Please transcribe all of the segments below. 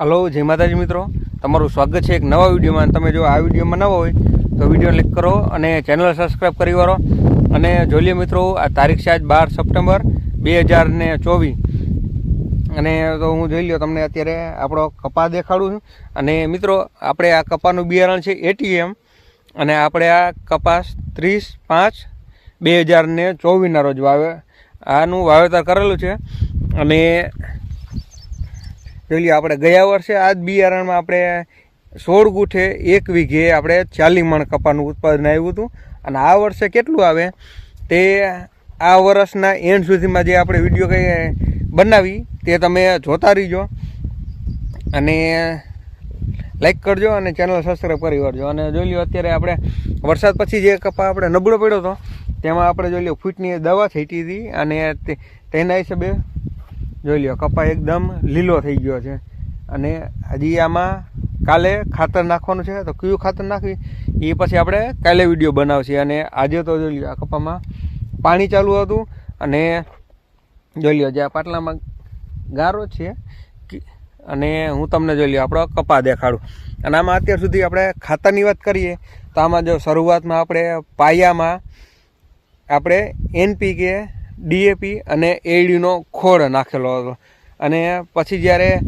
Hello, જય માતાજી મિત્રો. તમારું સ્વાગત છે એક નવા વિડીયોમાં. તમે જો આ વિડીયોમાં નવા હોય, તો વીડિયો ક્લિક કરો અને ચેનલ સબસ્ક્રાઈબ કરી વાળો. અને જોઈ લ્યો મિત્રો, આ તારીખ છે આજ બાર સપ્ટેમ્બર બે હજાર ચોવીસ. અને તો હું જોઈ લ્યો, તમને અત્યારે આપણો કપા દેખાડું છું. અને મિત્રો, આપણે આ કપાનું બિયારણ છે એટીએમ અને આપણે આ કપાસ ત્રીસ પાંચ બે હજાર ને ચોવીસના રોજ વાવે, આનું વાવેતર કરેલું છે. અને જોઈ લ્યો, આપણે ગયા વર્ષે આ જ બિયારણમાં આપણે સોળ ગુઠે એક વીઘે આપણે ચાલી મણ કપાનું ઉત્પાદન આવ્યું હતું. અને આ વર્ષે કેટલું આવે? તે આ વર્ષના એન્ડ સુધીમાં જે આપણે વીડિયો કંઈ બનાવી, તે તમે જોતા રહીજો. અને લાઈક કરજો અને ચેનલ સબસ્ક્રાઈબ કરી વળજો. અને જોઈ લ્યો, અત્યારે આપણે વરસાદ પછી જે કપા આપણે નબળો પડ્યો હતો, તેમાં આપણે જોઈ લો ફૂટની દવા છાંટી હતી. અને તેના હિસાબે જોઈ લ્યો કપા એકદમ લીલો થઈ ગયો છે. અને હજી આમાં કાલે ખાતર નાખવાનું છે, તો કયું ખાતર નાખવી? એ પછી આપણે કાલે વીડિયો બનાવશે. અને આજે તો જોઈ લ્યો, આ કપામાં પાણી ચાલુ હતું. અને જોઈ લ્યો, જે આ પાટલામાં ગારો છે અને હું તમને જોઈ લ્યો, આપણો કપા દેખાડું. અને આમાં અત્યાર સુધી આપણે ખાતરની વાત કરીએ, તો આમાં જો શરૂઆતમાં આપણે પાયામાં આપણે એનપીકે ડીએપી અને એડીનો ખોળ નાખેલો હતો. અને પછી જ્યારે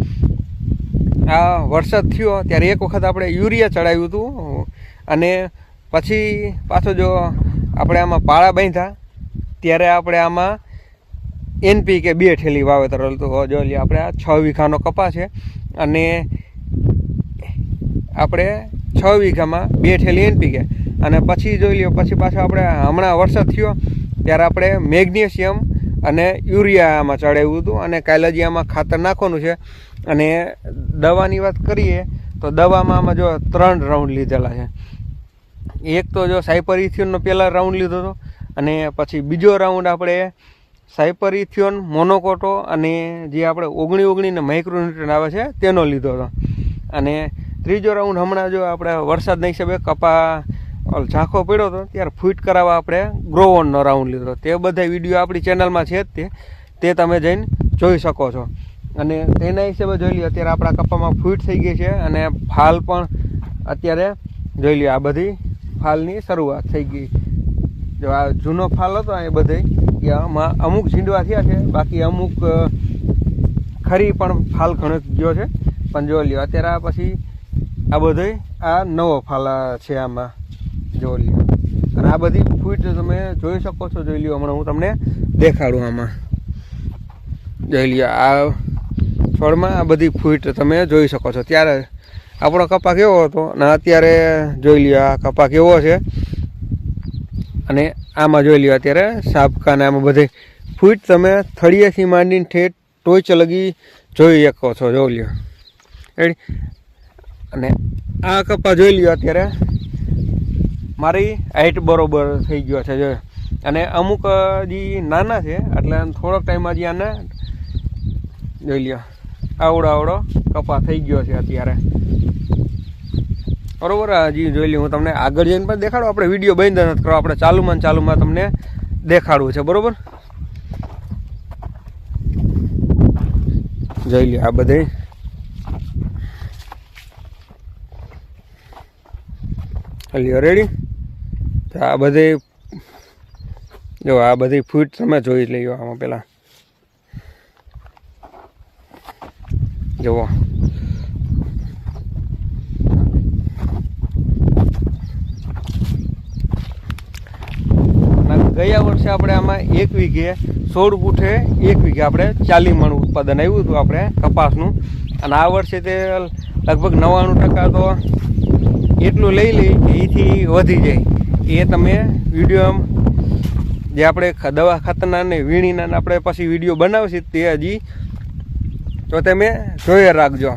આ વરસાદ થયો, ત્યારે એક વખત આપણે યુરિયા ચડાવ્યું હતું. અને પછી પાછો જો આપણે આમાં પાળા બાંધ્યા, ત્યારે આપણે આમાં એનપીકે બે ઠેલી વાવેતર હતું. જો આપણે આ છ વીઘાનો કપા છે. અને આપણે છ વીઘામાં બે ઠેલી એનપીકે. અને પછી જોઈ લ્યો, પછી પાછો આપણે હમણાં વરસાદ થયો ત્યારે આપણે મેગ્નેશિયમ અને યુરિયા આમાં ચડાવ્યું હતું અને કાયલજિયામાં ખાતર નાખવાનું છે. અને દવાની વાત કરીએ તો દવામાં આમાં જો ત્રણ રાઉન્ડ લીધેલા છે. એક તો જો સાયપરિથિયોનનો પહેલાં રાઉન્ડ લીધો હતો અને પછી બીજો રાઉન્ડ આપણે સાયપરિથિયોન, મોનોકોટો અને જે આપણે ઓગણી ઓગણીને માઇક્રોન્યુટ્રન આવે છે તેનો લીધો હતો. અને ત્રીજો રાઉન્ડ હમણાં જો આપણે વરસાદના હિસાબે કપા ઝાંખો પડ્યો હતો ત્યારે ફિટ કરાવવા આપણે ગ્રોવનનો રાઉન્ડ લીધો. તે બધા વીડિયો આપણી ચેનલમાં છે જ તે. તે તમે જઈને જોઈ શકો છો. અને તેના હિસાબે જોઈ લઈએ અત્યારે આપણા કપામાં ફૂટ થઈ ગઈ છે અને ફાલ પણ અત્યારે જોઈ લ્યો, આ બધી ફાલની શરૂઆત થઈ ગઈ. જો આ જૂનો ફાલ હતો એ બધે એ આમાં અમુક ઝીંડવા થયા છે, બાકી અમુક ખરી પણ ફાલ ઘણો ગયો છે. પણ જોઈ લ્યો, અત્યારે આ પછી આ બધે આ નવો ફાલ છે આમાં. જો લ્યો. અને આ બધી ફૂટ તમે જોઈ શકો છો, જોઈ લ્યો. હમણાં હું તમને દેખાડું આમાં. જોઈ લ્યો, આ છોડમાં આ બધી ફૂટ તમે જોઈ શકો છો. ત્યારે આપણો કપા કેવો હતો અને અત્યારે જોઈ લ્યો, આ કપા કેવો છે. અને આમાં જોઈ લ્યો, અત્યારે સાબકાને આમાં બધે ફૂટ તમે થળિયેથી માંડીને ઠેઠ ટોચ લગી જોઈ શકો છો, જોઈ લ્યો. અને આ કપા જોઈ લ્યો અત્યારે. મારી હાઈટ બરોબર થઈ ગયો છે, જો. અને અમુક જે નાના છે, એટલે થોડોક ટાઈમમાં જે આને જોઈ લ્યો. આવડો આવડો કપા થઈ ગયો છે અત્યારે. બરોબર હજી જોઈ લઉં હું તમને આગળ જઈને પણ દેખાડો. આપણે વીડિયો બંધ નથી કરો, આપણે ચાલુમાં ચાલુમાં તમને દેખાડવું છે, બરોબર? જોઈ લ્યો, આ બધે. લ્યો રેડી આ બધે જો આ બધી ફૂટ તમે જોઈ લઈઓ આમાં પેલા. જુઓ. ગયા વર્ષે આપણે આમાં એક વીઘે સોળ ગુઠે એક વીઘે આપણે ચાલી મણ ઉત્પાદન આવ્યું હતું આપણે કપાસનું. અને આ વર્ષે તે લગભગ નવ્વાણું ટકા તો એટલું લઈ લઈ એથી વધી જાય. એ તમે વીડિયો જે આપણે દવા ખાતરના ને વીણીના આપણે પછી વીડિયો બનાવશે તે હજી, તો તમે જોઈ રાખજો.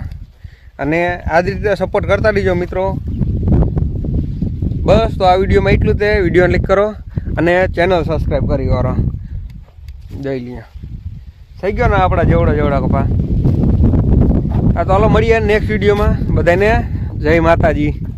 અને આ જ રીતે સપોર્ટ કરતા રહીજો મિત્રો. બસ, તો આ વિડીયોમાં એટલું તે. વીડિયો ક્લિક કરો અને ચેનલ સબસ્ક્રાઈબ કરી કરો જઈ લઈએ થઈ ગયો ને આપણા જેવડા જેવડા કપા? આ તો હાલો મળીએ નેક્સ્ટ વિડીયોમાં બધાને જય માતાજી.